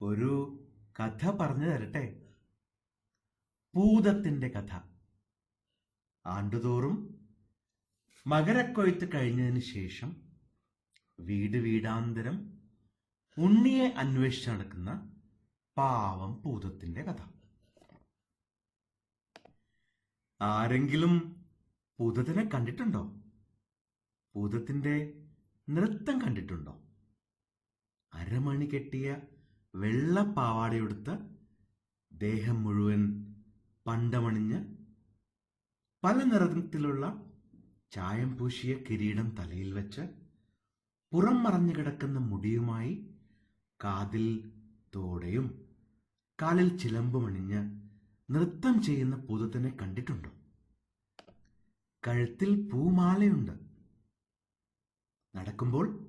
ഒരു കഥ പറഞ്ഞു തരട്ടെ? പൂതത്തിന്റെ കഥ. ആണ്ടുതോറും മകരക്കൊയ്ത്ത് കഴിഞ്ഞതിന് ശേഷം വീട് വീടാന്തരം ഉണ്ണിയെ അന്വേഷിച്ച് നടക്കുന്ന പാവം പൂതത്തിന്റെ കഥ. ആരെങ്കിലും പൂതത്തിനെ കണ്ടിട്ടുണ്ടോ? പൂതത്തിന്റെ നൃത്തം കണ്ടിട്ടുണ്ടോ? അരമണി കെട്ടിയ വെള്ള പാവാടയെടുത്ത് ദേഹം മുഴുവൻ പണ്ടമണിഞ്ഞ് പല നിറത്തിലുള്ള ചായം പൂശിയ കിരീടം തലയിൽ വെച്ച് പുറം മറഞ്ഞു കിടക്കുന്ന മുടിയുമായി കാതിൽ തോടയും കാലിൽ ചിലമ്പുമണിഞ്ഞ് നൃത്തം ചെയ്യുന്ന പൂതത്തിനെ കണ്ടിട്ടുണ്ടോ? കഴുത്തിൽ പൂമാലയുണ്ട്. നടക്കുമ്പോൾ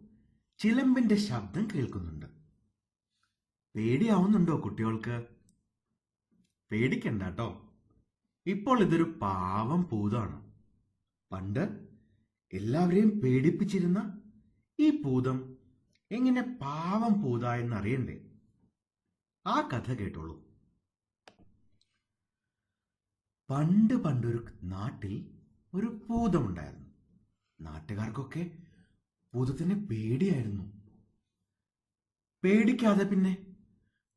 ചിലമ്പിന്റെ ശബ്ദം കേൾക്കുന്നുണ്ട്. പേടിയാവുന്നുണ്ടോ കുട്ടികൾക്ക്? പേടിക്കണ്ട കേട്ടോ ഇപ്പോൾ ഇതൊരു പാവം ഭൂതമാണ് പണ്ട് എല്ലാവരെയും പേടിപ്പിച്ചിരുന്ന ഈ ഭൂതം എങ്ങനെ പാവം ഭൂതായെന്ന് അറിയണ്ടേ ആ കഥ കേട്ടോളൂ. പണ്ട് പണ്ടൊരു നാട്ടിൽ ഒരു ഭൂതമുണ്ടായിരുന്നു നാട്ടുകാർക്കൊക്കെ ഭൂതത്തിന് പേടിയായിരുന്നു. പേടിക്കാതെ പിന്നെ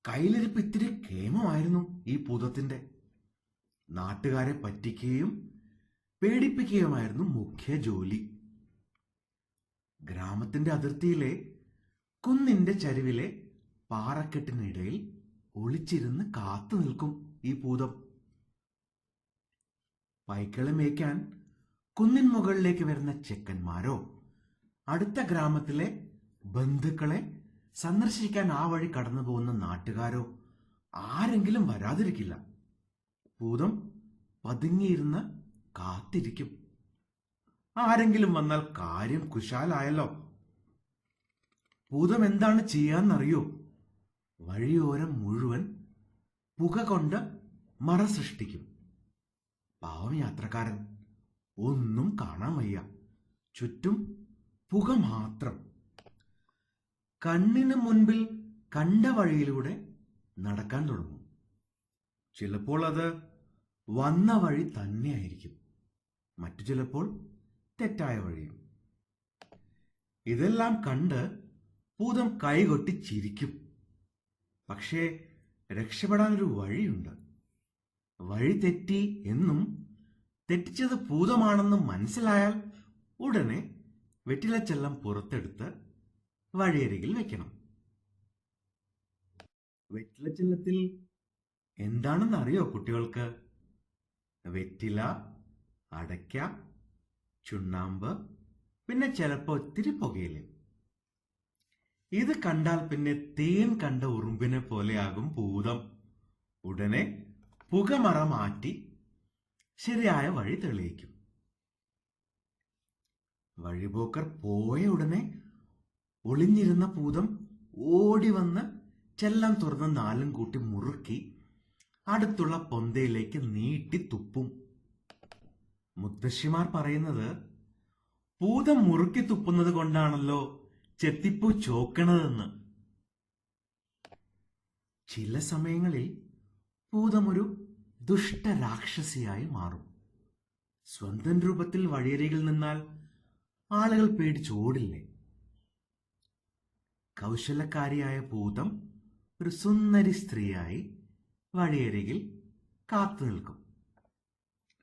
കയ്യിലിരിപ്പ് ഇത്തിരി കേമമായിരുന്നു ഈ ഭൂതത്തിന്റെ. നാട്ടുകാരെ പറ്റിക്കുകയും പേടിപ്പിക്കുകയുമായിരുന്നു മുഖ്യ ജോലി. ഗ്രാമത്തിന്റെ അതിർത്തിയിലെ കുന്നിന്റെ ചരിവിലെ പാറക്കെട്ടിനിടയിൽ ഒളിച്ചിരുന്ന് കാത്തു നിൽക്കും ഈ ഭൂതം. പൈക്കളെ മേയ്ക്കാൻ കുന്നിൻ മുകളിലേക്ക് വരുന്ന ചെക്കന്മാരോ അടുത്ത ഗ്രാമത്തിലെ ബന്ധുക്കളെ സന്ദർശിക്കാൻ ആ വഴി കടന്നു പോകുന്ന നാട്ടുകാരോ ആരെങ്കിലും വരാതിരിക്കില്ല. ഭൂതം പതുങ്ങിയിരുന്ന് കാത്തിരിക്കും. ആരെങ്കിലും വന്നാൽ കാര്യം കുശാലായല്ലോ. ഭൂതം എന്താണ് ചെയ്യാന്നറിയോ? വഴിയോരം മുഴുവൻ പുക കൊണ്ട് മറ സൃഷ്ടിക്കും. പാവം യാത്രക്കാരൻ. ഒന്നും കാണാൻ വയ്യ. ചുറ്റും പുക മാത്രം. കണ്ണിന് മുൻപിൽ കണ്ട വഴിയിലൂടെ നടക്കാൻ തുടങ്ങും. ചിലപ്പോൾ അത് വന്ന വഴി തന്നെയായിരിക്കും. മറ്റു ചിലപ്പോൾ തെറ്റായ വഴിയും. ഇതെല്ലാം കണ്ട് ഭൂതം കൈകൊട്ടി ചിരിക്കും. പക്ഷേ രക്ഷപ്പെടാനൊരു വഴിയുണ്ട്. വഴി തെറ്റി എന്നും തെറ്റിച്ചത് ഭൂതമാണെന്നും മനസ്സിലായാൽ ഉടനെ വെറ്റിലച്ചെല്ലം പുറത്തെടുത്ത് വഴിയരികിൽ വെക്കണം. വെറ്റില ചിഹ്നത്തിൽ എന്താണെന്ന് അറിയോ കുട്ടികൾക്ക്? വെറ്റില അടയ്ക്ക ചുണ്ണാമ്പ് പിന്നെ ചിലപ്പോ ഒത്തിരി പുകയിൽ. ഇത് കണ്ടാൽ പിന്നെ തേൻ കണ്ട ഉറുമ്പിനെ പോലെയാകും ഭൂതം. ഉടനെ പുകമറ മാറ്റി ശരിയായ വഴി തെളിയിക്കും. വഴിപോക്കർ പോയ ഉടനെ ഒളിഞ്ഞിരുന്ന ഭൂതം ഓടി വന്ന് ചെല്ലം തുറന്ന് നാലും കൂട്ടി മുറുക്കി അടുത്തുള്ള പൊന്തയിലേക്ക് നീട്ടി തുപ്പും. മുത്തശ്ശിമാർ പറയുന്നത് ഭൂതം മുറുക്കി തുപ്പുന്നത് കൊണ്ടാണല്ലോ ചെത്തിപ്പൂ ചോക്കണതെന്ന്. ചില സമയങ്ങളിൽ ഭൂതം ഒരു ദുഷ്ടരാക്ഷസിയായി മാറും. സ്വന്തം രൂപത്തിൽ വഴിയരികിൽ നിന്നാൽ ആളുകൾ പേടിച്ചോടില്ലേ കൗശലക്കാരിയായ ഭൂതം ഒരു സുന്ദരി സ്ത്രീയായി വഴിയരികിൽ കാത്തു നിൽക്കും.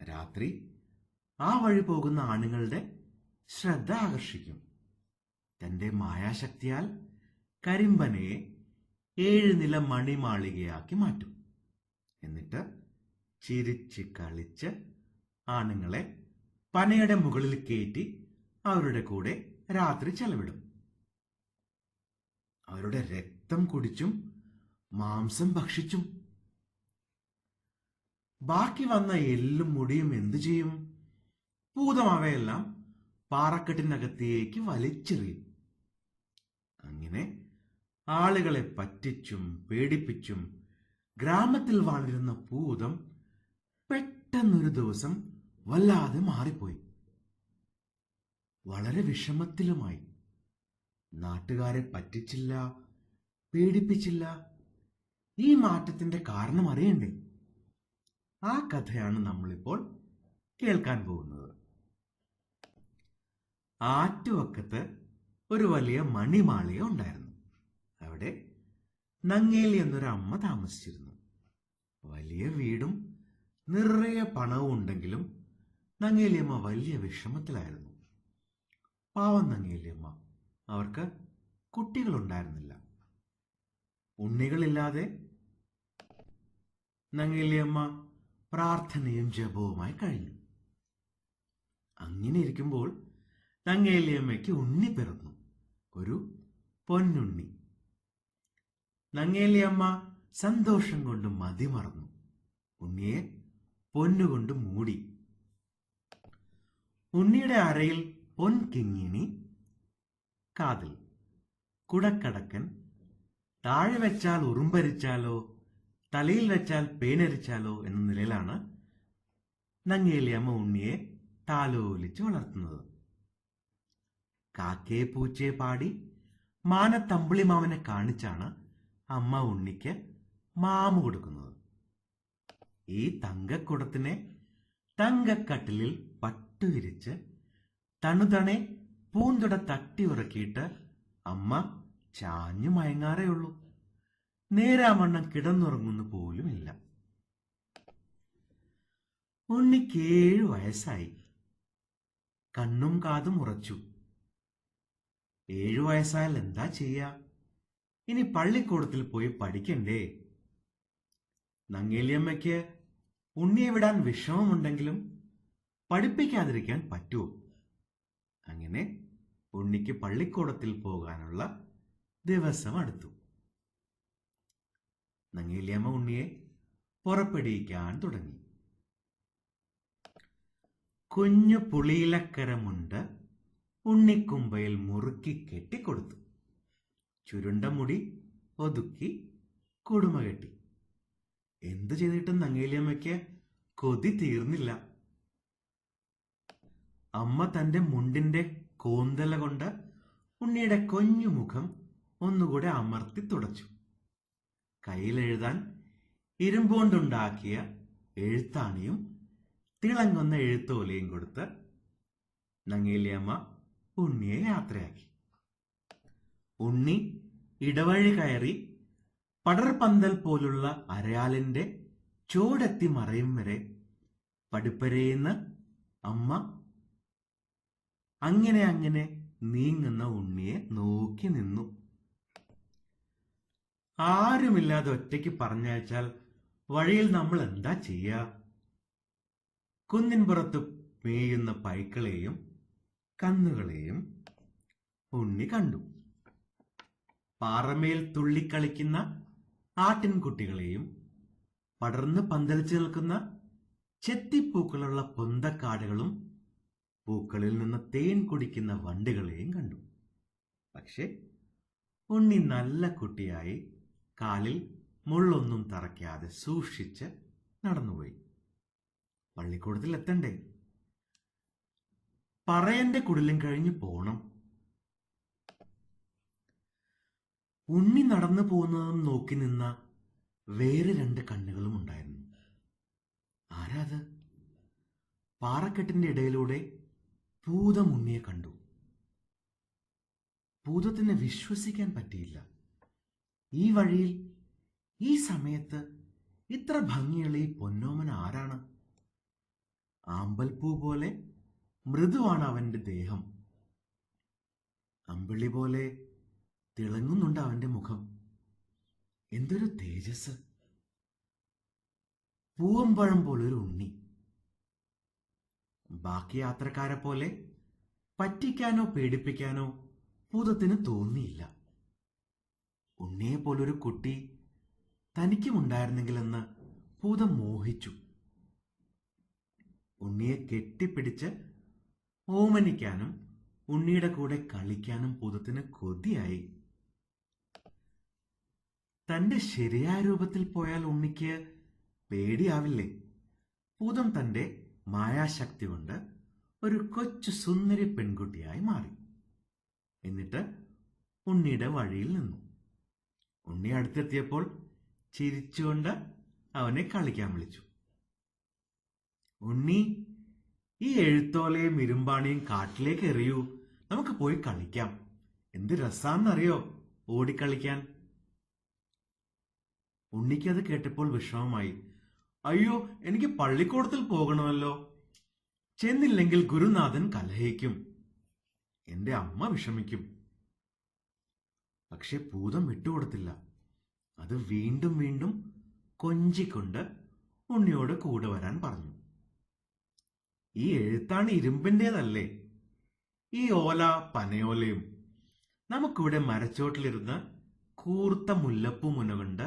രാത്രി ആ വഴി പോകുന്ന ആണുങ്ങളുടെ ശ്രദ്ധ ആകർഷിക്കും. തന്റെ മായാശക്തിയാൽ കരിമ്പനയെ ഏഴ് നില മണിമാളികയാക്കി മാറ്റും. എന്നിട്ട് ചിരിച്ച് കളിച്ച് ആണുങ്ങളെ പനയുടെ മുകളിൽ കയറ്റി അവരുടെ കൂടെ രാത്രി ചെലവിടും. അവരുടെ രക്തം കുടിച്ചും മാംസം ഭക്ഷിച്ചും. ബാക്കി വന്ന എല്ലും മുടിയും എന്തു ചെയ്യും? ഭൂതം അവയെല്ലാം പാറക്കെട്ടിനകത്തേക്ക് വലിച്ചെറിയും. അങ്ങനെ ആളുകളെ പറ്റിച്ചും പേടിപ്പിച്ചും ഗ്രാമത്തിൽ വാണിരുന്ന ഭൂതം പെട്ടെന്നൊരു ദിവസം വല്ലാതെ മാറിപ്പോയി. വളരെ വിഷമത്തിലുമായി. നാട്ടുകാരെ പറ്റിച്ചില്ല പേടിപ്പിച്ചില്ല ഈ മാറ്റത്തിന്റെ കാരണം അറിയണ്ടേ? ആ കഥയാണ് നമ്മളിപ്പോൾ കേൾക്കാൻ പോകുന്നത്. ആറ്റുവക്കത്ത് ഒരു വലിയ മണിമാളിക ഉണ്ടായിരുന്നു. അവിടെ നങ്ങേലി എന്നൊരു അമ്മ താമസിച്ചിരുന്നു. വലിയ വീടും നിറയെ പണവും ഉണ്ടെങ്കിലും നങ്ങേലിയമ്മ വലിയ വിഷമത്തിലായിരുന്നു. പാവം നങ്ങേലിയമ്മ. അവർക്ക് കുട്ടികളുണ്ടായിരുന്നില്ല. ഉണ്ണികളില്ലാതെ നങ്ങേലിയമ്മ പ്രാർത്ഥനയും ജപവുമായി കഴിഞ്ഞു. അങ്ങനെ ഇരിക്കുമ്പോൾ നങ്ങേലിയമ്മയ്ക്ക് ഉണ്ണി പിറന്നു. ഒരു പൊന്നുണ്ണി. നങ്ങേലിയമ്മ സന്തോഷം കൊണ്ട് മതിമറന്നു ഉണ്ണിയെ പൊന്നുകൊണ്ട് മൂടി. ഉണ്ണിയുടെ അരയിൽ പൊൻകിങ്ങിണി കാതിൽ. കുടക്കടക്കൻ. താഴെ വെച്ചാൽ ഉറുമ്പരിച്ചാലോ തലയിൽ വെച്ചാൽ പേനരിച്ചാലോ എന്ന നിലയിലാണ് നങ്ങേലി അമ്മ ഉണ്ണിയെ താലോലിച്ച് വളർത്തുന്നത്. കാക്കയെ പൂച്ചയെ പാടി മാനത്തമ്പിളിമാവനെ കാണിച്ചാണ് അമ്മ ഉണ്ണിക്ക് മാമു കൊടുക്കുന്നത്. ഈ തങ്കക്കുടത്തിനെ തങ്കക്കട്ടിലിൽ പട്ടുവിരിച്ച് തണുതണെ പൂന്തുട തട്ടി ഉറക്കിയിട്ട് അമ്മ ചാഞ്ഞു മയങ്ങാറേ ഉള്ളൂ. നേരാമണ്ണം കിടന്നുറങ്ങുന്നു പോലുമില്ല. ഉണ്ണിക്ക് ഏഴു വയസ്സായി. കണ്ണും കാതും ഉറച്ചു. ഏഴു വയസ്സായാൽ എന്താ ചെയ്യാ? ഇനി പള്ളിക്കൂടത്തിൽ പോയി പഠിക്കണ്ടേ? നങ്ങേലിയമ്മയ്ക്ക് ഉണ്ണിയെ വിടാൻ വിഷമമുണ്ടെങ്കിലും പഠിപ്പിക്കാതിരിക്കാൻ പറ്റുമോ അങ്ങനെ ഉണ്ണിക്ക് പള്ളിക്കൂടത്തിൽ പോകാനുള്ള ദിവസം അടുത്തു. നങ്ങേലിയമ്മ ഉണ്ണിയെ പുറപ്പെടിയിക്കാൻ തുടങ്ങി. കുഞ്ഞു പുളിയിലക്കരമുണ്ട് ഉണ്ണിക്കുമ്പയിൽ മുറുക്കി കെട്ടിക്കൊടുത്തു. ചുരുണ്ട മുടി ഒതുക്കി കുടുമ കെട്ടി. എന്തു ചെയ്തിട്ടും നങ്ങേലിയമ്മയ്ക്ക് കൊതി തീർന്നില്ല. അമ്മ തന്റെ മുണ്ടിന്റെ കോന്തല കൊണ്ട് ഉണ്ണിയുടെ കൊഞ്ഞുമുഖം ഒന്നുകൂടെ അമർത്തി തുടച്ചു. കയ്യിലെഴുതാൻ ഇരുമ്പുകൊണ്ടുണ്ടാക്കിയ എഴുത്താണിയും തിളങ്ങുന്ന എഴുത്തോലയും കൊടുത്ത് നങ്ങേലിയമ്മ ഉണ്ണിയെ യാത്രയാക്കി. ഉണ്ണി ഇടവഴി കയറി പടർപന്തൽ പോലുള്ള അരയാലിന്റെ ചോടെത്തി മറയും വരെ പടുപ്പരേന്ന് അമ്മ അങ്ങനെ അങ്ങനെ നീങ്ങുന്ന ഉണ്ണിയെ നോക്കി നിന്നു. ആരുമില്ലാതെ ഒറ്റയ്ക്ക് പറഞ്ഞയച്ചാൽ വഴിയിൽ നമ്മൾ എന്താ ചെയ്യാ? കുന്നിൻപുറത്ത് മേയുന്ന പൈക്കളെയും കന്നുകളെയും ഉണ്ണി കണ്ടു. പാറമേൽ തുള്ളിക്കളിക്കുന്ന ആട്ടിൻകുട്ടികളെയും പടർന്ന് പന്തലിച്ചു നിൽക്കുന്ന ചെത്തിപ്പൂക്കളുള്ള പൊന്തക്കാടുകളും പൂക്കളിൽ നിന്ന് തേൻ കുടിക്കുന്ന വണ്ടുകളെയും കണ്ടു. പക്ഷെ ഉണ്ണി നല്ല കുട്ടിയായി കാലിൽ മുള്ളൊന്നും തറയ്ക്കാതെ സൂക്ഷിച്ച് നടന്നുപോയി. പള്ളിക്കൂടത്തിൽ എത്തണ്ടേ? പറയന്റെ കുടിലും കഴിഞ്ഞ് പോണം. ഉണ്ണി നടന്നു പോകുന്നതും നോക്കി നിന്ന വേറെ രണ്ട് കണ്ണുകളും ഉണ്ടായിരുന്നു ആരാത്? പാറക്കെട്ടിന്റെ ഇടയിലൂടെ ഭൂതം ഉണ്ണിയെ കണ്ടു. ഭൂതത്തിന് വിശ്വസിക്കാൻ പറ്റിയില്ല. ഈ വഴിയിൽ ഈ സമയത്ത് ഇത്ര ഭംഗിയുള്ള ഈ പൊന്നോമൻ ആരാണ്? ആമ്പൽപ്പൂ പോലെ മൃദുവാണ് അവന്റെ ദേഹം. അമ്പിളി പോലെ തിളങ്ങുന്നുണ്ട് അവന്റെ മുഖം. എന്തൊരു തേജസ്. പൂവമ്പഴം പോലൊരു ഉണ്ണി. ബാക്കി യാത്രക്കാരെ പോലെ പറ്റിക്കാനോ പേടിപ്പിക്കാനോ ഭൂതത്തിന് തോന്നിയില്ല. ഉണ്ണിയെ പോലൊരു കുട്ടി തനിക്കും ഉണ്ടായിരുന്നെങ്കിലെന്ന് ഭൂതം മോഹിച്ചു. ഉണ്ണിയെ കെട്ടിപ്പിടിച്ച് ഓമനിക്കാനും ഉണ്ണിയുടെ കൂടെ കളിക്കാനും ഭൂതത്തിന് കൊതിയായി. തന്റെ ശരിയായ രൂപത്തിൽ പോയാൽ ഉണ്ണിക്ക് പേടിയാവില്ലേ? ഭൂതം തന്റെ മായാശക്തി കൊണ്ട് ഒരു കൊച്ചു സുന്ദരി പെൺകുട്ടിയായി മാറി. എന്നിട്ട് ഉണ്ണിയുടെ വഴിയിൽ നിന്നു. ഉണ്ണി അടുത്തെത്തിയപ്പോൾ ചിരിച്ചുകൊണ്ട് അവനെ കളിക്കാൻ വിളിച്ചു. ഉണ്ണി ഈ എഴുത്തോലയും ഇരുമ്പാണിയും കാട്ടിലേക്ക് എറിയൂ. നമുക്ക് പോയി കളിക്കാം. എന്ത് രസാന്നറിയോ ഓടിക്കളിക്കാൻ. ഉണ്ണിക്ക് അത് കേട്ടപ്പോൾ വിഷമമായി. അയ്യോ എനിക്ക് പള്ളിക്കൂടത്തിൽ പോകണമല്ലോ. ചെന്നില്ലെങ്കിൽ ഗുരുനാഥൻ കലഹിക്കും. എന്റെ അമ്മ വിഷമിക്കും. പക്ഷെ ഭൂതം വിട്ടുകൊടുത്തില്ല. അത് വീണ്ടും വീണ്ടും കൊഞ്ചിക്കൊണ്ട് ഉണ്ണിയോട് കൂടെ വരാൻ പറഞ്ഞു. ഈ എഴുത്താണ് ഇരുമ്പിന്റെതല്ലേ ഈ ഓല പനയോലയും നമുക്കിവിടെ മരച്ചോട്ടിലിരുന്ന് കൂർത്ത മുല്ലപ്പൂ മുന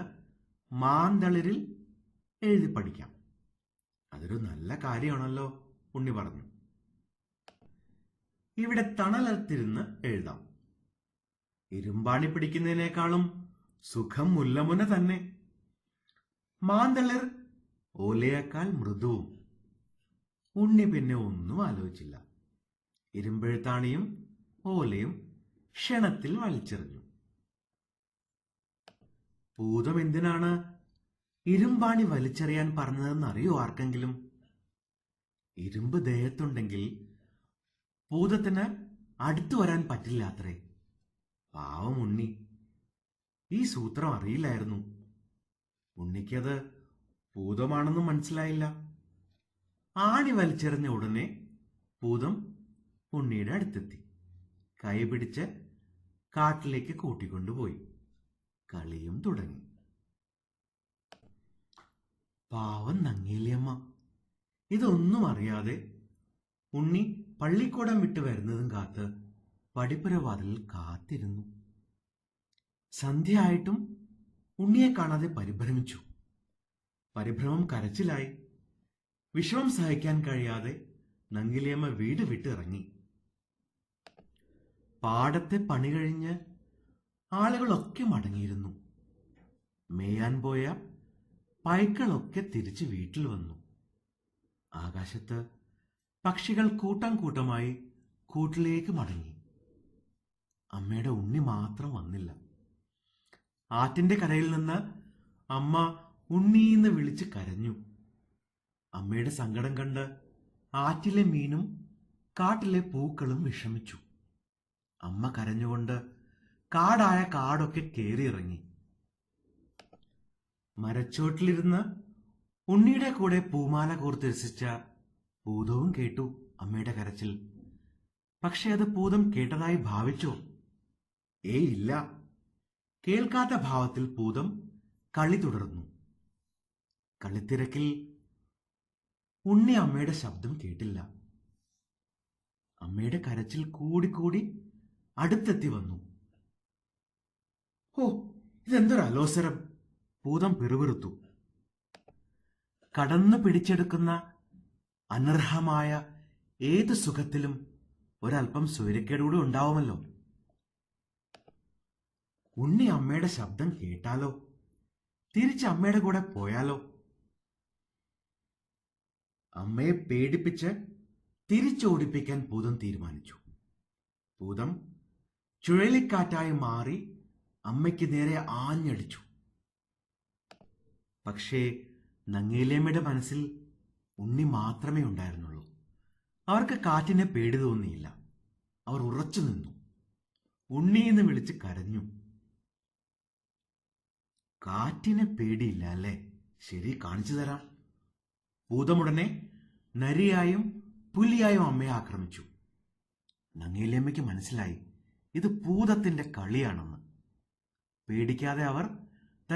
മാന്തളിരിൽ എഴുതി പഠിക്കാം. അതൊരു നല്ല കാര്യമാണല്ലോ ഉണ്ണി പറഞ്ഞു. ഇവിടെ തണലത്തിരുന്ന് എഴുതാം. ഇരുമ്പാണി പിടിക്കുന്നതിനേക്കാളും സുഖം മുല്ലമുന തന്നെ. മാന്തളിർ ഓലയേക്കാൾ മൃദുവും. ഉണ്ണി പിന്നെ ഒന്നും ആലോചിച്ചില്ല. ഇരുമ്പെഴുത്താണിയും ഓലയും ക്ഷണത്തിൽ വലിച്ചെറിഞ്ഞു. ഭൂതം എന്തിനാണ് ഇരുമ്പാണി വലിച്ചെറിയാൻ പറഞ്ഞതെന്ന് അറിയോ ആർക്കെങ്കിലും? ഇരുമ്പ് ദേഹത്തുണ്ടെങ്കിൽ ഭൂതത്തിന് അടുത്തു വരാൻ പറ്റില്ല അത്രേ. പാവം ഉണ്ണി. ഈ സൂത്രം അറിയില്ലായിരുന്നു. ഉണ്ണിക്കത് ഭൂതമാണെന്നും മനസ്സിലായില്ല. ആണി വലിച്ചെറിഞ്ഞ ഉടനെ ഭൂതം ഉണ്ണിയുടെ അടുത്തെത്തി. കൈ പിടിച്ച് കാട്ടിലേക്ക് കൂട്ടിക്കൊണ്ടുപോയി. കളിയും തുടങ്ങി. പാവം നങ്ങേലിയമ്മ ഇതൊന്നും അറിയാതെ ഉണ്ണി പള്ളിക്കൂടം വിട്ട് വരുന്നതും കാത്ത് പടിപ്പുരവാതിലിൽ കാത്തിരുന്നു. സന്ധ്യയായിട്ടും ഉണ്ണിയെ കാണാതെ പരിഭ്രമിച്ചു. പരിഭ്രമം കരച്ചിലായി. വിഷമം സഹിക്കാൻ കഴിയാതെ നങ്കിലിയമ്മ വീട് വിട്ടിറങ്ങി പാടത്തെ പണി കഴിഞ്ഞ് ആളുകളൊക്കെ മടങ്ങിയിരുന്നു. മേയാൻ പോയ പൈക്കളൊക്കെ തിരിച്ച് വീട്ടിൽ വന്നു. ആകാശത്ത് പക്ഷികൾ കൂട്ടം കൂട്ടമായി കൂട്ടിലേക്ക് മടങ്ങി. അമ്മയുടെ ഉണ്ണി മാത്രം വന്നില്ല. ആറ്റിന്റെ കരയിൽ നിന്ന് അമ്മ ഉണ്ണീന്ന് വിളിച്ച് കരഞ്ഞു. അമ്മയുടെ സങ്കടം കണ്ട് ആറ്റിലെ മീനും കാട്ടിലെ പൂക്കളും വിഷമിച്ചു. അമ്മ കരഞ്ഞുകൊണ്ട് കാടായ കാടൊക്കെ കേറിയിറങ്ങി. മരച്ചോട്ടിലിരുന്ന് ഉണ്ണിയുടെ കൂടെ പൂമാല കോർത്ത് രസിച്ച ഭൂതവും കേട്ടു അമ്മയുടെ കരച്ചിൽ. പക്ഷെ അത് ഭൂതം കേട്ടതായി ഭാവിച്ചോ? ഏ ഇല്ല. കേൾക്കാത്ത ഭാവത്തിൽ ഭൂതം കളി തുടർന്നു. കളിത്തിരക്കിൽ ഉണ്ണി അമ്മയുടെ ശബ്ദം കേട്ടില്ല. അമ്മയുടെ കരച്ചിൽ കൂടിക്കൂടി അടുത്തെത്തി വന്നു. ഓ ഇതെന്തൊരു അലോസരം! ഭൂതം പിറുപിറുത്തു. കടന്നു പിടിച്ചെടുക്കുന്ന അനർഹമായ ഏത് സുഖത്തിലും ഒരല്പം സൂര്യക്കേടുകൂടി ഉണ്ടാവുമല്ലോ. ഉണ്ണി അമ്മയുടെ ശബ്ദം കേട്ടാലോ? തിരിച്ച് അമ്മയുടെ കൂടെ പോയാലോ? അമ്മയെ പേടിപ്പിച്ച് തിരിച്ചോടിപ്പിക്കാൻ ഭൂതം തീരുമാനിച്ചു. ഭൂതം ചുഴലിക്കാറ്റായി മാറി അമ്മയ്ക്ക് നേരെ ആഞ്ഞടിച്ചു. പക്ഷേ നങ്ങേലിയമ്മയുടെ മനസ്സിൽ ഉണ്ണി മാത്രമേ ഉണ്ടായിരുന്നുള്ളൂ. അവർക്ക് കാറ്റിനെ പേടി തോന്നിയില്ല. അവർ ഉറച്ചു നിന്നു. ഉണ്ണി എന്ന് വിളിച്ച് കരഞ്ഞു. കാറ്റിനെ പേടിയില്ല അല്ലേ? ശരി കാണിച്ചു തരാം. ഭൂതമുടനെ നരിയായും പുലിയായും അമ്മയെ ആക്രമിച്ചു. നങ്ങേലിയമ്മയ്ക്ക് മനസ്സിലായി ഇത് ഭൂതത്തിന്റെ കളിയാണെന്ന്. പേടിക്കാതെ അവർ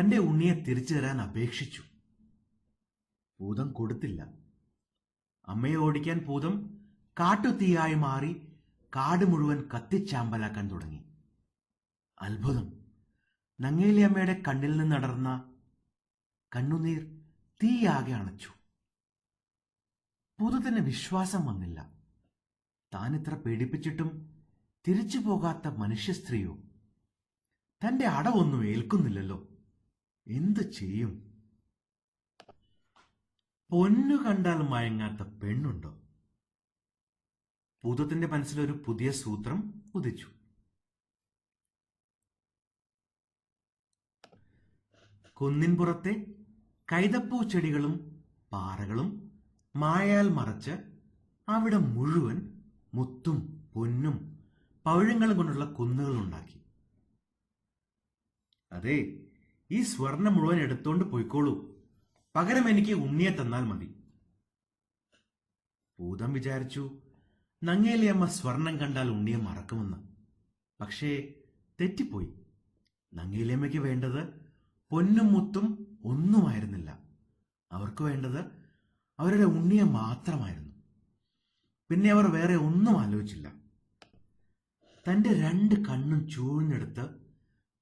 തന്റെ ഉണ്ണിയെ തിരിച്ചു തരാൻ അപേക്ഷിച്ചു. ഭൂതം കൊടുത്തില്ല. അമ്മയെ ഓടിക്കാൻ ഭൂതം കാട്ടുതീയായി മാറി കാട് മുഴുവൻ കത്തിച്ചാമ്പലാക്കാൻ തുടങ്ങി. അത്ഭുതം. നങ്ങേലി അമ്മയുടെ കണ്ണിൽ നിന്ന് നിന്നടർന്ന കണ്ണുനീർ തീയാകെ അണച്ചു. ഭൂതത്തിന് വിശ്വാസം വന്നില്ല. താൻ ഇത്ര പേടിപ്പിച്ചിട്ടും തിരിച്ചു പോകാത്ത മനുഷ്യ സ്ത്രീയോ തന്റെ അടവൊന്നും ഏൽക്കുന്നില്ലല്ലോ. എന്തു ചെയ്യും? പൊന്നു കണ്ടാൽ മയങ്ങാത്ത പെണ്ണുണ്ടോ? ഭൂതത്തിന്റെ മനസ്സിൽ ഒരു പുതിയ സൂത്രം ഉദിച്ചു. കുന്നിൻപുറത്തെ കൈതപ്പൂ ചെടികളും പാറകളും മായാൽ മറച്ച് അവിടെ മുഴുവൻ മുത്തും പൊന്നും പവിഴങ്ങളും കൊണ്ടുള്ള കുന്നുകൾ ഉണ്ടാക്കി. അതെ ഈ സ്വർണം മുഴുവൻ എടുത്തോണ്ട് പോയിക്കോളൂ. പകരം എനിക്ക് ഉണ്ണിയെ തന്നാൽ മതി. ഭൂതം വിചാരിച്ചു നങ്ങേലി അമ്മ സ്വർണം കണ്ടാൽ ഉണ്ണിയെ മറക്കുമെന്ന്. പക്ഷേ തെറ്റിപ്പോയി. നങ്ങേലിയമ്മയ്ക്ക് വേണ്ടത് പൊന്നും മുത്തും ഒന്നുമായിരുന്നില്ല. അവർക്ക് വേണ്ടത് അവരുടെ ഉണ്ണിയെ മാത്രമായിരുന്നു. പിന്നെ അവർ വേറെ ഒന്നും ആലോചിച്ചില്ല. തന്റെ രണ്ട് കണ്ണും ചൂഴ്ന്നെടുത്ത്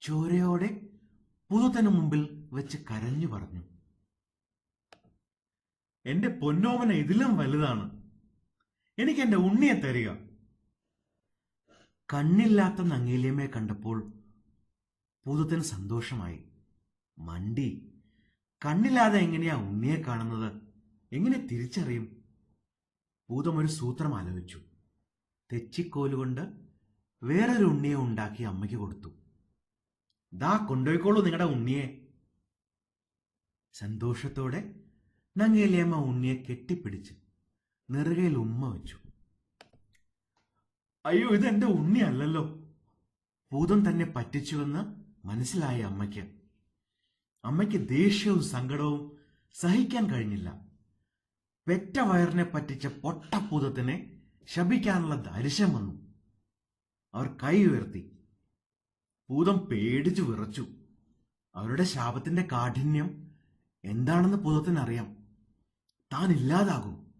ചോരയോടെ പുതുതന് മുമ്പിൽ വെച്ച് കരഞ്ഞു പറഞ്ഞു. എന്റെ പൊന്നോമന ഇതിലും വലുതാണ്. എനിക്ക് എന്റെ ഉണ്ണിയെ തരിക. കണ്ണില്ലാത്ത നങ്ങേലിയമ്മയെ കണ്ടപ്പോൾ പൂതത്തിന് സന്തോഷമായി. മണ്ടി കണ്ണില്ലാതെ എങ്ങനെയാ ഉണ്ണിയെ കാണുന്നത്? എങ്ങനെ തിരിച്ചറിയും? ഭൂതം ഒരു സൂത്രം ആലോചിച്ചു. തെച്ചിക്കോലുകൊണ്ട് വേറൊരു ഉണ്ണിയെ ഉണ്ടാക്കി അമ്മയ്ക്ക് കൊടുത്തു. ദാ കൊണ്ടുപോയിക്കോളൂ നിങ്ങളുടെ ഉണ്ണിയെ. സന്തോഷത്തോടെ നങ്ങേലിയമ്മ ഉണ്ണിയെ കെട്ടിപ്പിടിച്ച് നെറുകയിൽ ഉമ്മ വെച്ചു. അയ്യോ ഇത് എന്റെ ഉണ്ണിയല്ലല്ലോ. ഭൂതം തന്നെ പറ്റിച്ചുവെന്ന് മനസ്സിലായ അമ്മയ്ക്ക്. അമ്മയ്ക്ക് ദേഷ്യവും സങ്കടവും സഹിക്കാൻ കഴിഞ്ഞില്ല. പെറ്റ വയറിനെ പറ്റിച്ച പൊട്ടഭൂതത്തിനെ ശപിക്കാനുള്ള ദരിശം വന്നു. അവർ കൈ ഉയർത്തി. ഭൂതം പേടിച്ചു വിറച്ചു. അവരുടെ ശാപത്തിന്റെ കാഠിന്യം എന്താണെന്ന് ഭൂതത്തിനറിയാം താൻ ഇല്ലാതാകും.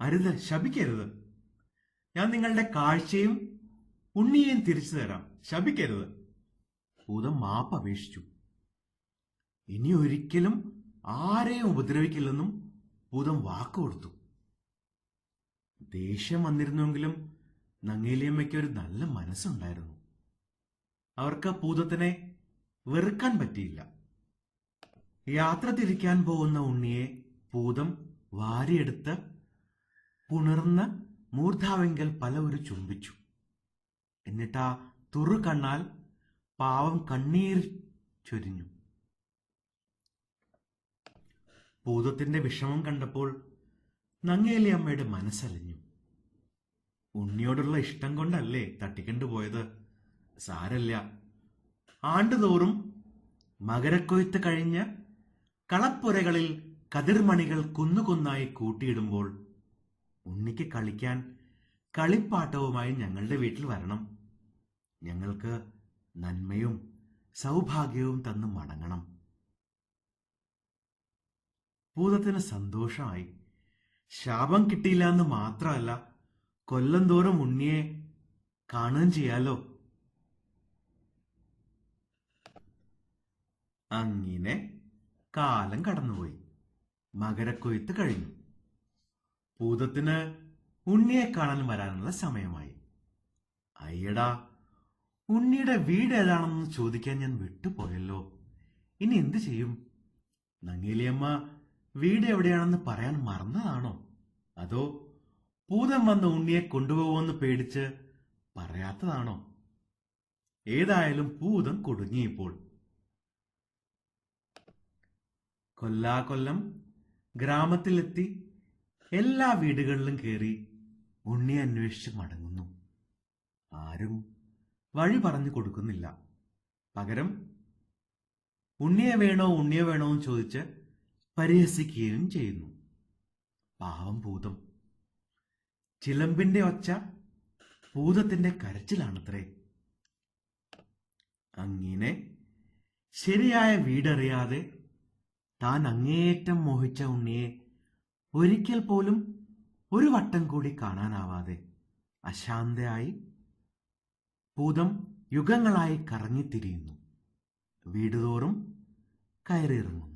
അരുത് ശപിക്കരുത്. ഞാൻ നിങ്ങളുടെ കാഴ്ചയും ഉണ്ണിയെയും തിരിച്ചു തരാം. ശപിക്കരുത്. ഭൂതം മാപ്പ് അപേക്ഷിച്ചു. ഇനി ഒരിക്കലും ആരെയും ഉപദ്രവിക്കില്ലെന്നും ഭൂതം വാക്ക് കൊടുത്തു. ദേഷ്യം വന്നിരുന്നുവെങ്കിലും നങ്ങേലിയമ്മയ്ക്ക് ഒരു നല്ല മനസ്സുണ്ടായിരുന്നു. അവർക്ക് പൂതത്തിനെ വെറുക്കാൻ പറ്റിയില്ല. യാത്ര തിരിക്കാൻ പോകുന്ന ഉണ്ണിയെ പൂതം വാരിയെടുത്ത് പുണർന്ന് മൂർധാവെങ്കൽ പല ഒരു ചുംബിച്ചു. എന്നിട്ടാ തുറു കണ്ണാൽ പാവം കണ്ണീർ ചൊരിഞ്ഞു. ഭൂതത്തിന്റെ വിഷമം കണ്ടപ്പോൾ നങ്ങേലി അമ്മയുടെ മനസ്സലിഞ്ഞു. ഉണ്ണിയോടുള്ള ഇഷ്ടം കൊണ്ടല്ലേ തട്ടിക്കണ്ടു പോയത്? സാരല്ല. ആണ്ടുതോറും മകരക്കൊയ്ത്ത് കഴിഞ്ഞ് കളപ്പുരകളിൽ കതിർമണികൾ കുന്നുകുന്നായി കൂട്ടിയിടുമ്പോൾ ഉണ്ണിക്ക് കളിക്കാൻ കളിപ്പാട്ടവുമായി ഞങ്ങളുടെ വീട്ടിൽ വരണം. ഞങ്ങൾക്ക് നന്മയും സൗഭാഗ്യവും തന്ന് മടങ്ങണം. ഭൂതത്തിന് സന്തോഷമായി ശാപം കിട്ടിയില്ല എന്ന് മാത്രമല്ല കൊല്ലം തോറും ഉണ്ണിയെ കാണുകയും ചെയ്യാലോ? അങ്ങനെ കാലം കടന്നുപോയി. മകരക്കൊയ്ത്ത് കഴിഞ്ഞു. ഭൂതത്തിന് ഉണ്ണിയെ കാണാൻ വരാനുള്ള സമയമായി. അയ്യടാ ഉണ്ണിയുടെ വീട് ഏതാണെന്ന് ചോദിക്കാൻ ഞാൻ വിട്ടുപോയല്ലോ. ഇനി എന്തു ചെയ്യും? നങ്ങേലിയമ്മ വീട് എവിടെയാണെന്ന് പറയാൻ മറന്നതാണോ? അതോ ഭൂതം വന്ന ഉണ്ണിയെ കൊണ്ടുപോകുമെന്ന് പേടിച്ച് പറയാത്തതാണോ? ഏതായാലും ഭൂതം കുടുങ്ങിയപ്പോൾ കൊല്ലാകൊല്ലം ഗ്രാമത്തിലെത്തി എല്ലാ വീടുകളിലും കയറി ഉണ്ണിയെ അന്വേഷിച്ച് മടങ്ങുന്നു. ആരും വഴി പറഞ്ഞു കൊടുക്കുന്നില്ല. പകരം ഉണ്ണിയെ വേണോ ഉണ്ണിയെ വേണോ എന്ന് ചോദിച്ച് പരിഹസിക്കുകയും ചെയ്യുന്നു. പാവം ഭൂതം. ചിലമ്പിന്റെ ഒച്ച ഭൂതത്തിന്റെ കരച്ചിലാണത്രേ. അങ്ങനെ ശരിയായ വീടറിയാതെ താൻ അങ്ങേയറ്റം മോഹിച്ച ഉണ്ണിയെ ഒരിക്കൽ പോലും ഒരു വട്ടം കൂടി കാണാനാവാതെ അശാന്തയായി ഭൂതം യുഗങ്ങളായി കറങ്ങിത്തിരിയുന്നു. വീടുതോറും കയറിയിറങ്ങുന്നു.